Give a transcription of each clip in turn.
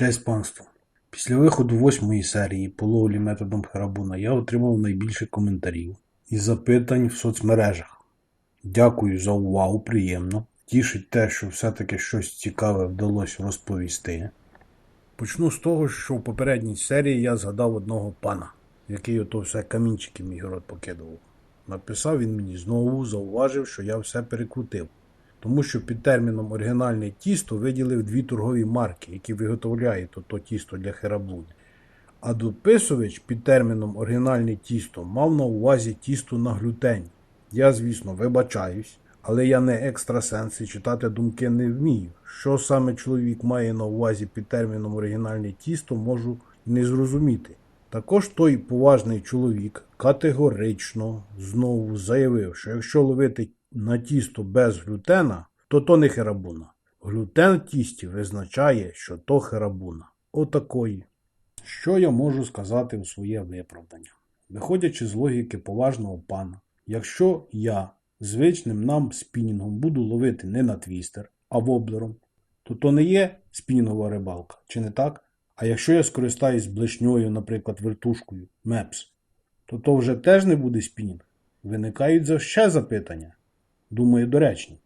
Честь панство. Після виходу восьмої серії по ловлі методом Харабуна я отримав найбільше коментарів і запитань в соцмережах. Дякую за увагу, приємно. Тішить те, що все-таки щось цікаве вдалося розповісти. Почну з того, що в попередній серії я згадав одного пана, який ото все камінчики мій город покидував. Написав він мені знову, зауважив, що я все перекрутив. Тому що під терміном оригінальне тісто виділив дві торгові марки, які виготовляють ото тісто для хераблуни. А дописувач під терміном оригінальне тісто мав на увазі тісто на глютені. Я, звісно, вибачаюсь, але я не екстрасенс і читати думки не вмію. Що саме чоловік має на увазі під терміном оригінальне тісто, можу не зрозуміти. Також той поважний чоловік категорично знову заявив, що якщо ловити на тісто без глютена, то то не херабуна. Глютен в тісті визначає, що то херабуна. Отакої. Що я можу сказати у своє виправдання? Виходячи з логіки поважного пана, якщо я звичним нам спінінгом буду ловити не на твістер, а воблером, то то не є спінінгова рибалка, чи не так? А якщо я скористаюсь блешньою, наприклад, вертушкою, мепс, то то вже теж не буде спінінг. Виникають ще запитання. Думаю, доречні.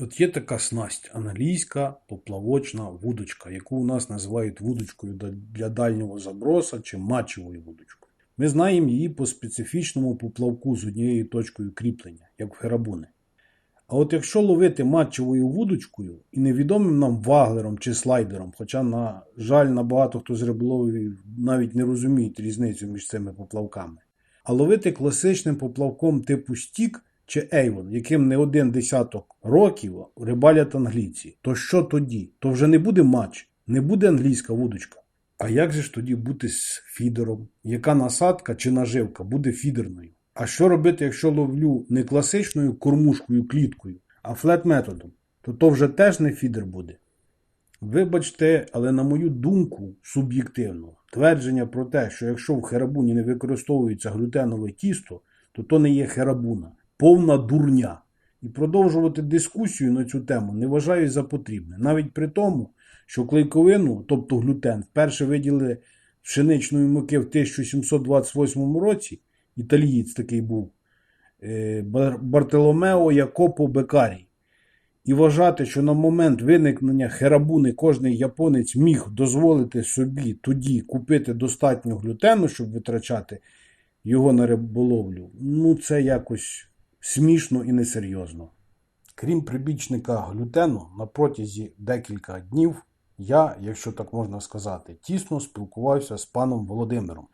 От є така снасть англійська поплавочна вудочка, яку у нас називають вудочкою для дальнього заброса чи матчевою вудочкою. Ми знаємо її по специфічному поплавку з однією точкою кріплення, як в херабуни. А от якщо ловити матчевою вудочкою і невідомим нам ваглером чи слайдером, хоча, на жаль, набагато хто з риболовів навіть не розуміють різницю між цими поплавками, а ловити класичним поплавком типу стік чи Ейвон, яким не один десяток років рибалять англійці, то що тоді? То вже не буде матч, не буде англійська вудочка. А як же ж тоді бути з фідером? Яка насадка чи наживка буде фідерною? А що робити, якщо ловлю не класичною кормушкою кліткою, а флет-методом? То то вже теж не фідер буде. Вибачте, але на мою думку, суб'єктивно, твердження про те, що якщо в херабуні не використовується глютенове тісто, то то не є херабуна, повна дурня. І продовжувати дискусію на цю тему не вважаю за потрібне, навіть при тому, що клейковину, тобто глютен, вперше виділили пшеничної муки в 1728 році, італієць такий був е, Бартоломео Якопо Бекарій. І вважати, що на момент виникнення херабуни кожний японець міг дозволити собі тоді купити достатньо глютену, щоб витрачати його на риболовлю, ну це якось смішно і несерйозно. Крім прибічника глютену, на протязі декілька днів я, якщо так можна сказати, тісно спілкувався з паном Володимиром.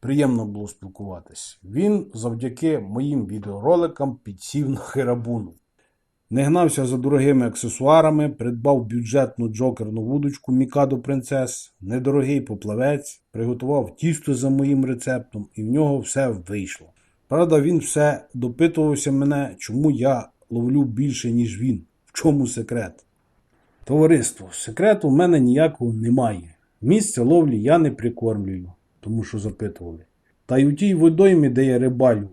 Приємно було спілкуватись. Він завдяки моїм відеороликам підсів на херабуну. Не гнався за дорогими аксесуарами, придбав бюджетну джокерну вудочку Мікадо Принцес, недорогий поплавець, приготував тісто за моїм рецептом, і в нього все вийшло. Правда, він все допитувався мене, чому я ловлю більше, ніж він. В чому секрет? Товариство, секрету в мене ніякого немає. Місце ловлі я не прикормлюю, тому що запитували. Та й у тій водоймі, де я рибалю,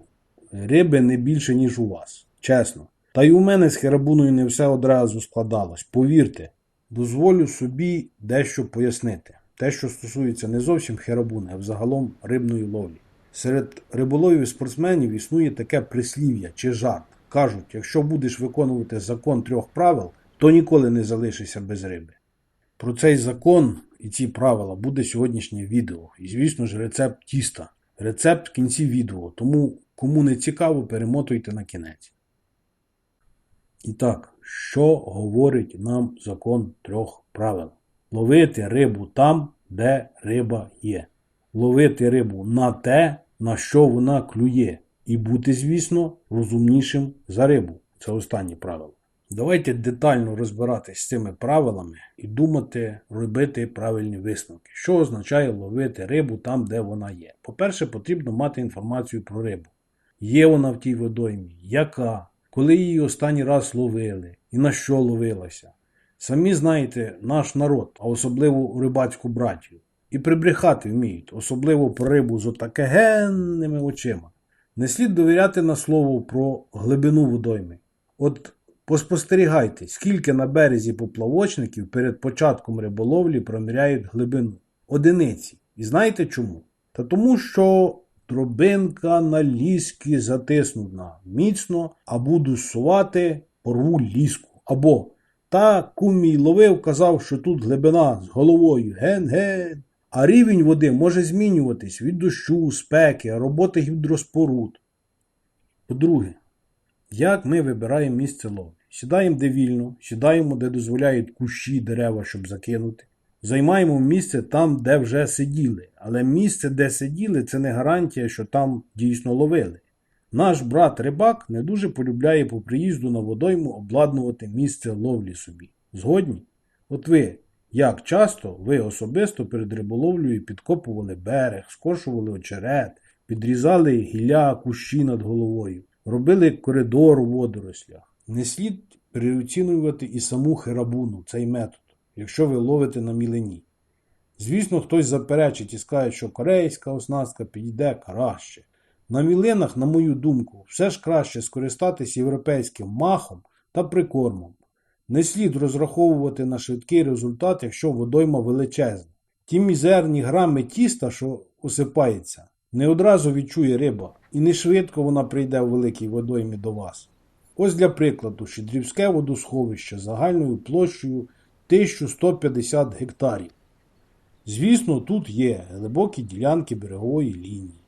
риби не більше, ніж у вас. Чесно. Та й у мене з херабуною не все одразу складалось. Повірте, дозволю собі дещо пояснити. Те, що стосується не зовсім херабуни, а взагалом рибної ловлі. Серед риболовів і спортсменів існує таке прислів'я чи жарт. Кажуть, якщо будеш виконувати закон трьох правил, то ніколи не залишишся без риби. Про цей закон і ці правила буде сьогоднішнє відео. І, звісно ж, рецепт тіста. Рецепт в кінці відео, тому кому не цікаво, перемотуйте на кінець. І так, що говорить нам закон трьох правил? Ловити рибу там, де риба є. Ловити рибу на те, на що вона клює. І бути, звісно, розумнішим за рибу. Це останнє правило. Давайте детально розбиратись з цими правилами і думати, робити правильні висновки. Що означає ловити рибу там, де вона є? По-перше, потрібно мати інформацію про рибу. Є вона в тій водоймі, яка, коли її останній раз ловили і на що ловилася. Самі знаєте, наш народ, а особливо рибацьку братію. І прибрехати вміють, особливо про рибу з отакегенними очима. Не слід довіряти на слово про глибину водойми. От Поспостерігайте, скільки на березі поплавочників перед початком риболовлі проміряють глибину. Одиниці. І знаєте чому? Та тому, що дробинка на ліски затиснута міцно, а буду сувати, порву ліску. Або та кумій ловив, казав, що тут глибина з головою ген-ген. А рівень води може змінюватись від дощу, спеки, роботи гідроспоруд. По-друге, як ми вибираємо місце ловлі? Сідаємо де вільно, сідаємо, де дозволяють кущі, дерева, щоб закинути. Займаємо місце там, де вже сиділи. Але місце, де сиділи, це не гарантія, що там дійсно ловили. Наш брат рибак не дуже полюбляє по приїзду на водойму обладнувати місце ловлі собі. Згодні? От ви, як часто ви особисто перед риболовлею підкопували берег, скошували очерет, підрізали гілля, кущі над головою, робили коридор у водорослях. Не слід переоцінювати і саму херабуну, цей метод, якщо ви ловите на мілені. Звісно, хтось заперечить і скаже, що корейська оснастка підійде краще. На мілинах, на мою думку, все ж краще скористатись європейським махом та прикормом. Не слід розраховувати на швидкий результат, якщо водойма величезна. Ті мізерні грами тіста, що осипається, не одразу відчує риба, і не швидко вона прийде у великій водоймі до вас. Ось для прикладу, Щедрівське водосховище загальною площею 1150 гектарів. Звісно, тут є глибокі ділянки берегової лінії.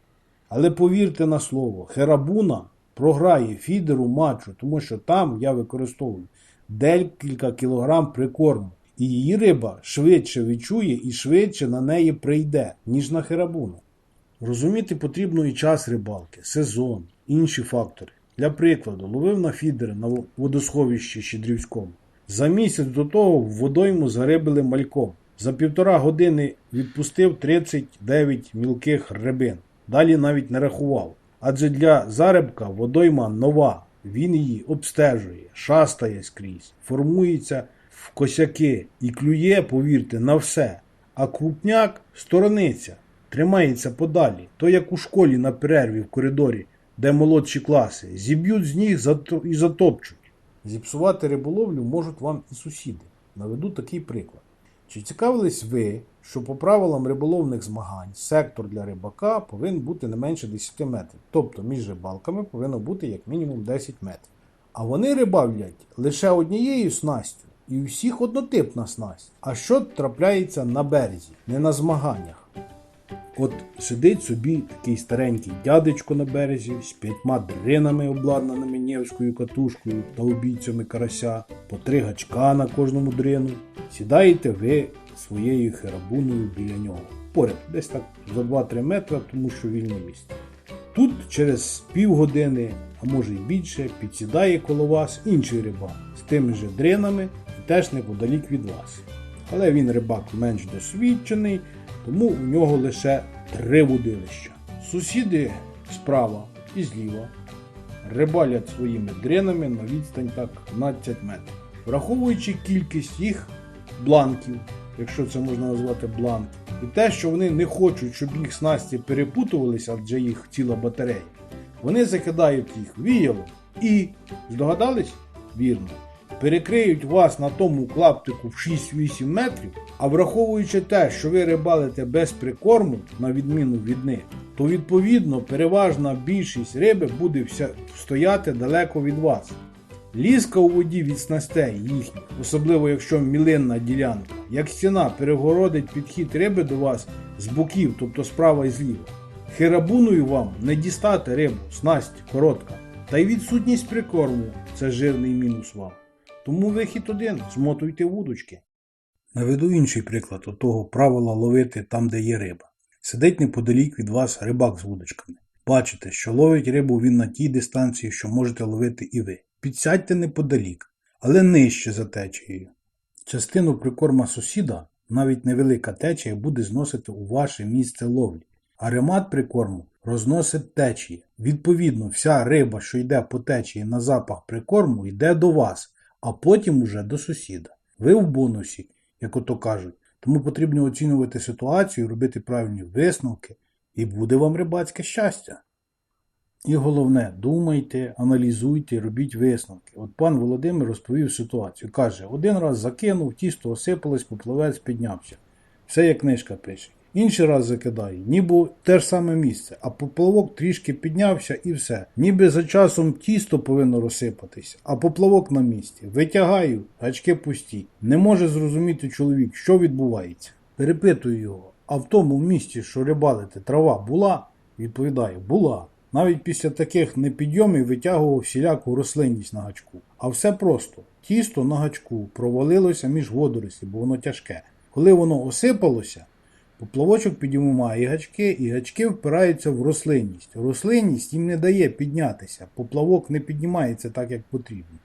Але повірте на слово, Херабуна програє фідеру матчу, тому що там я використовую декілька кілограм прикорму. І її риба швидше відчує і швидше на неї прийде, ніж на херабуну. Розуміти потрібно і час рибалки, сезон, інші фактори. Для прикладу, ловив на фідери на водосховищі Щедрівському. За місяць до того в водойму зарибили мальком. За півтора години відпустив 39 мілких рибин. Далі навіть не рахував. Адже для зарибка водойма нова. Він її обстежує, шастає скрізь, формується в косяки і клює, повірте, на все. А крупняк сторониться, тримається подалі, то як у школі на перерві в коридорі, де молодші класи, зіб'ють з ніг і затопчуть. Зіпсувати риболовлю можуть вам і сусіди. Наведу такий приклад. Чи цікавились ви, що по правилам риболовних змагань сектор для рибака повинен бути не менше 10 метрів, тобто між рибалками повинно бути як мінімум 10 метрів. А вони рибавлять лише однією снастю, і у всіх однотипна снасть. А що трапляється на березі, не на змаганнях? От сидить собі такий старенький дядечко на березі з п'ятьма дринами, обладнаними нєвською катушкою та обійцями карася, по три гачка на кожному дрину. Сідаєте ви своєю херабуною біля нього. Поряд, десь так за 2-3 метри, тому що вільне місце. Тут через півгодини, а може й більше, підсідає коло вас інший рибак з тими же дринами і теж неподалік від вас. Але він рибак менш досвідчений, тому у нього лише три вудилища. Сусіди справа і зліва рибалять своїми дринами на відстань так 15 метрів. Враховуючи кількість їх бланків, якщо це можна назвати бланк, і те, що вони не хочуть, щоб їх снасті перепутувалися, адже їх ціла батарея, вони закидають їх віялом і, здогадались? Вірно, перекриють вас на тому клаптику в 6-8 метрів, а враховуючи те, що ви рибалите без прикорму, на відміну від них, то відповідно переважна більшість риби буде стояти далеко від вас. Ліска у воді від снастей їхніх, особливо якщо мілинна ділянка, як стіна перегородить підхід риби до вас з боків, тобто справа і зліва. Херабуною вам не дістати рибу, снасть коротка. Та й відсутність прикорму це жирний мінус вам. Тому вихід один змотуйте вудочки. Наведу інший приклад отого правила ловити там, де є риба. Сидить неподалік від вас рибак з вудочками. Бачите, що ловить рибу він на тій дистанції, що можете ловити і ви. Підсядьте неподалік, але нижче за течією. Частину прикорма сусіда, навіть невелика течія, буде зносити у ваше місце ловлі, а ремат прикорму розносить течії. Відповідно, вся риба, що йде по течії на запах прикорму, йде до вас, а потім уже до сусіда. Ви в бонусі, як ото кажуть, тому потрібно оцінювати ситуацію, робити правильні висновки, і буде вам рибацьке щастя. І головне, думайте, аналізуйте, робіть висновки. От пан Володимир розповів ситуацію. Каже, один раз закинув, тісто осипалось, поплавець піднявся. Все як книжка пише. Інший раз закидає, ніби те ж саме місце, а поплавок трішки піднявся і все. Ніби за часом тісто повинно розсипатись, а поплавок на місці. Витягаю, гачки пусті. Не може зрозуміти чоловік, що відбувається. Перепитую його, а в тому місці, що рибалити, трава була? Відповідає, була. Навіть після таких непідйомів витягував всіляку рослинність на гачку. А все просто. Тісто на гачку провалилося між водорослі, бо воно тяжке. Коли воно осипалося, поплавочок підіймає гачки, і гачки впираються в рослинність. Рослинність їм не дає піднятися, поплавок не піднімається так, як потрібно.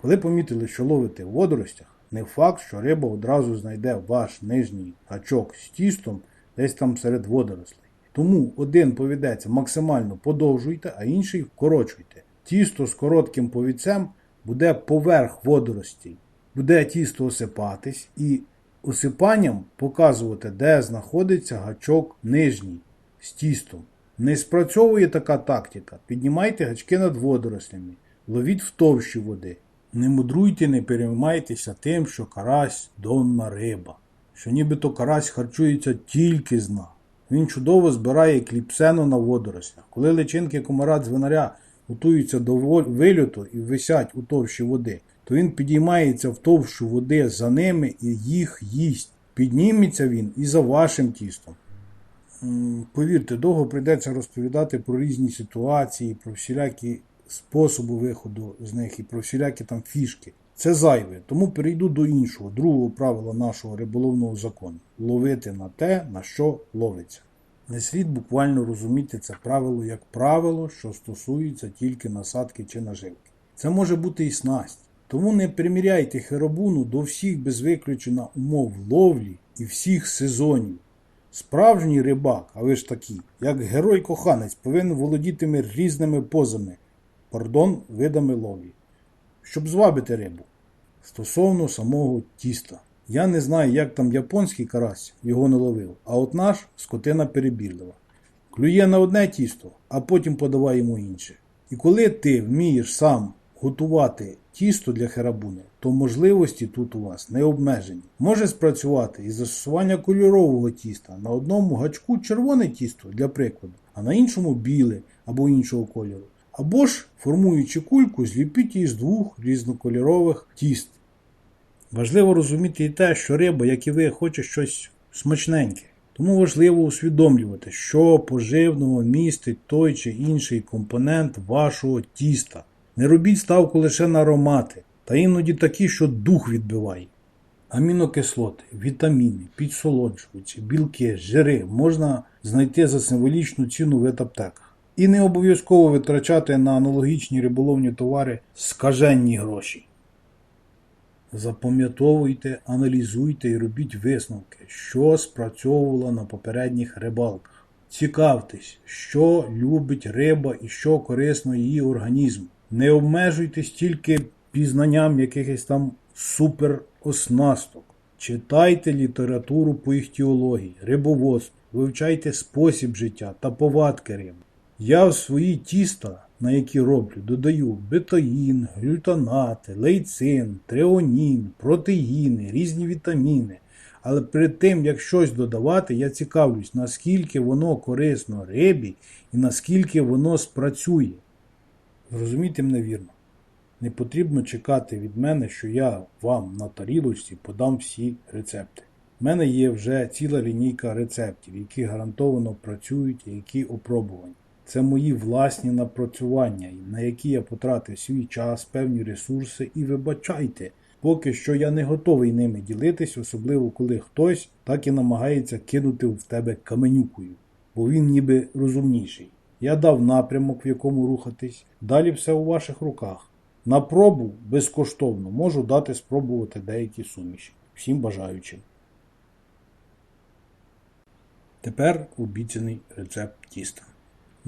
Коли помітили, що ловите в водоростях, не факт, що риба одразу знайде ваш нижній гачок з тістом десь там серед водорослей. Тому один повідеться максимально подовжуйте, а інший вкорочуйте. Тісто з коротким повідцем буде поверх водоростей. Буде тісто осипатись і осипанням показувати, де знаходиться гачок нижній з тістом. Не спрацьовує така тактика. Піднімайте гачки над водорослями, ловіть в товщі води. Не мудруйте, не переймайтеся тим, що карась донна риба, що нібито карась харчується тільки з дна. Він чудово збирає кліпсену на водорослях. Коли личинки комара дзвінаря готуються до вильоту і висять у товщі води, то він підіймається в товщу води за ними і їх їсть. Підніметься він і за вашим тістом. Повірте, довго прийдеться розповідати про різні ситуації, про всілякі способи виходу з них і про всілякі там фішки. Це зайве, тому перейду до іншого, другого правила нашого риболовного закону ловити на те, на що ловиться. Не слід буквально розуміти це правило як правило, що стосується тільки насадки чи наживки. Це може бути і снасть. Тому не приміряйте херабуну до всіх без виключення умов ловлі і всіх сезонів. Справжній рибак, а ви ж такі, як герой-коханець, повинен володіти різними позами, пардон, видами ловлі, щоб звабити рибу. Стосовно самого тіста. Я не знаю, як там японський карась його не ловив, а от наш скотина перебірлива. Клює на одне тісто, а потім подавай йому інше. І коли ти вмієш сам готувати тісто для херабуни, то можливості тут у вас не обмежені. Може спрацювати і застосування кольорового тіста на одному гачку червоне тісто для прикладу, а на іншому біле або іншого кольору. Або ж, формуючи кульку, зліпіть її з двох різнокольорових тіст. Важливо розуміти і те, що риба, як і ви, хоче щось смачненьке. Тому важливо усвідомлювати, що поживного містить той чи інший компонент вашого тіста. Не робіть ставку лише на аромати, та іноді такі, що дух відбиває. Амінокислоти, вітаміни, підсолоджувачі, білки, жири можна знайти за символічну ціну в етаптеках. І не обов'язково витрачати на аналогічні риболовні товари скаженні гроші. Запам'ятовуйте, аналізуйте і робіть висновки, що спрацьовувало на попередніх рибалках. Цікавтесь, що любить риба і що корисно її організму. Не обмежуйтесь тільки пізнанням якихось там супероснасток. Читайте літературу по іхтіології, рибоводству, вивчайте спосіб життя та повадки риби. Я в свої тіста, на які роблю, додаю бетаїн, глютонати, лейцин, треонін, протеїни, різні вітаміни. Але перед тим, як щось додавати, я цікавлюсь, наскільки воно корисно рибі і наскільки воно спрацює. Зрозумійте мене вірно. Не потрібно чекати від мене, що я вам на тарілочці подам всі рецепти. У мене є вже ціла лінійка рецептів, які гарантовано працюють і які опробувані. Це мої власні напрацювання, на які я потратив свій час, певні ресурси, і вибачайте, поки що я не готовий ними ділитись, особливо коли хтось так і намагається кинути в тебе каменюкою, бо він ніби розумніший. Я дав напрямок, в якому рухатись, далі все у ваших руках. На пробу безкоштовно можу дати спробувати деякі суміші. Всім бажаючим. Тепер обіцяний рецепт тіста.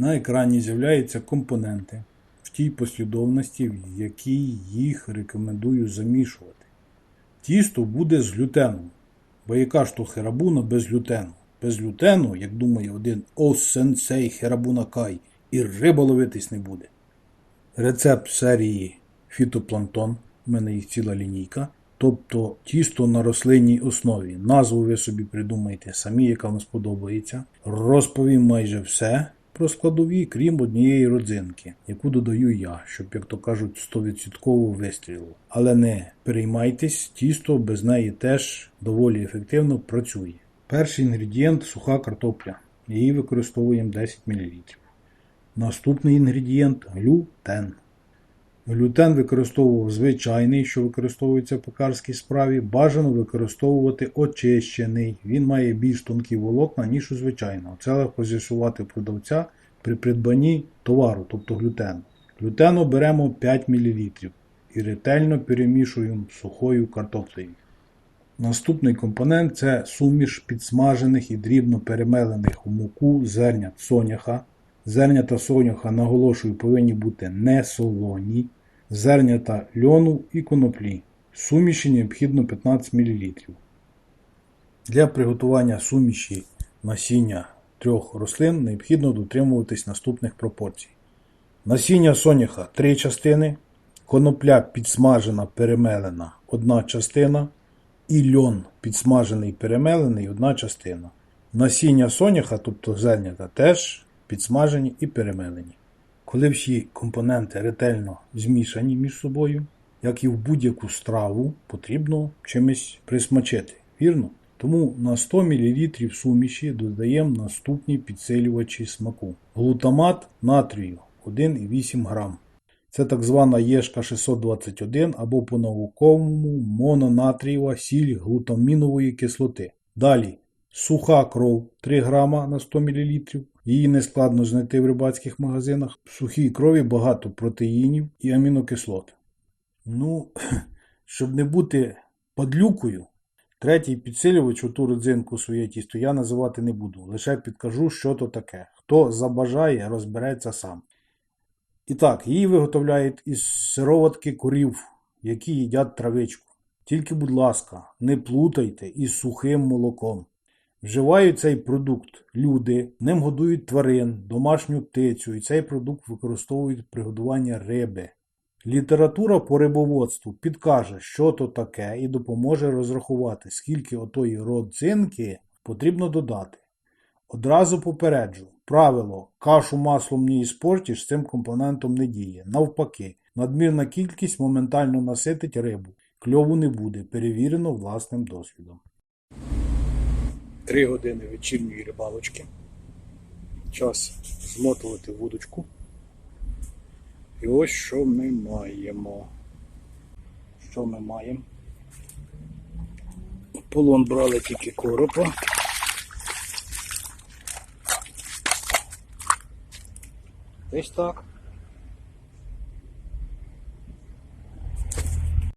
На екрані з'являються компоненти в тій послідовності, в якій їх рекомендую замішувати. Тісто буде з глютеном, бо яка ж то херабуна без глютену? Без глютену, як думає один О сенсей Херабуна Кай, і риба ловитись не буде. Рецепт серії фітопланктон, у мене їх ціла лінійка, тобто тісто на рослинній основі. Назву ви собі придумайте самі, яка вам сподобається. Розповім майже все про складові, крім однієї родзинки, яку додаю я, щоб, як то кажуть, 100% вистрілило. Але не переймайтесь, тісто без неї теж доволі ефективно працює. Перший інгредієнт суха картопля. Її використовуємо 10 мл. Наступний інгредієнт глютен. Глютен використовував звичайний, що використовується в пекарській справі. Бажано використовувати очищений. Він має більш тонкі волокна, ніж у звичайного. Це легко з'ясувати продавця при придбанні товару, тобто глютену. Глютену беремо 5 мл і ретельно перемішуємо сухою картоплею. Наступний компонент це суміш підсмажених і дрібно перемелених у муку зернят соняха. Зернята соняха, наголошую, повинні бути не солоні. Зернята льону і коноплі. Суміші необхідно 15 мл. Для приготування суміші насіння трьох рослин необхідно дотримуватись наступних пропорцій. Насіння соняха 3 частини, конопля підсмажена перемелена 1 частина і льон підсмажений перемелений одна частина. Насіння соняха, тобто зернята, теж підсмажені і перемелені. Коли всі компоненти ретельно змішані між собою, як і в будь-яку страву, потрібно чимось присмачити. Вірно? Тому на 100 мл суміші додаємо наступні підсилювачі смаку. Глутамат натрію 1,8 г. Це так звана єшка 621 або по-науковому мононатрієва сіль глутамінової кислоти. Далі суха кров 3 г на 100 мл. Її не складно знайти в рибацьких магазинах. В сухій крові багато протеїнів і амінокислот. Ну, щоб не бути падлюкою, третій підсилювач у ту родзинку своє тісто я називати не буду. Лише підкажу, що то таке. Хто забажає, розбереться сам. І так, її виготовляють із сироватки корів, які їдять травичку. Тільки, будь ласка, не плутайте із сухим молоком. Вживають цей продукт люди, ним годують тварин, домашню птицю, і цей продукт використовують при годуванні риби. Література по рибоводству підкаже, що то таке, і допоможе розрахувати, скільки отої родзинки потрібно додати. Одразу попереджу, правило кашу маслом не іспортиш цим компонентом не діє. Навпаки, надмірна кількість моментально наситить рибу. Кльову не буде, перевірено власним досвідом. Три години вечірньої рибалочки. Час змотувати вудочку. І ось що ми маємо. Що ми маємо? Полон брали тільки коропа. Ось так.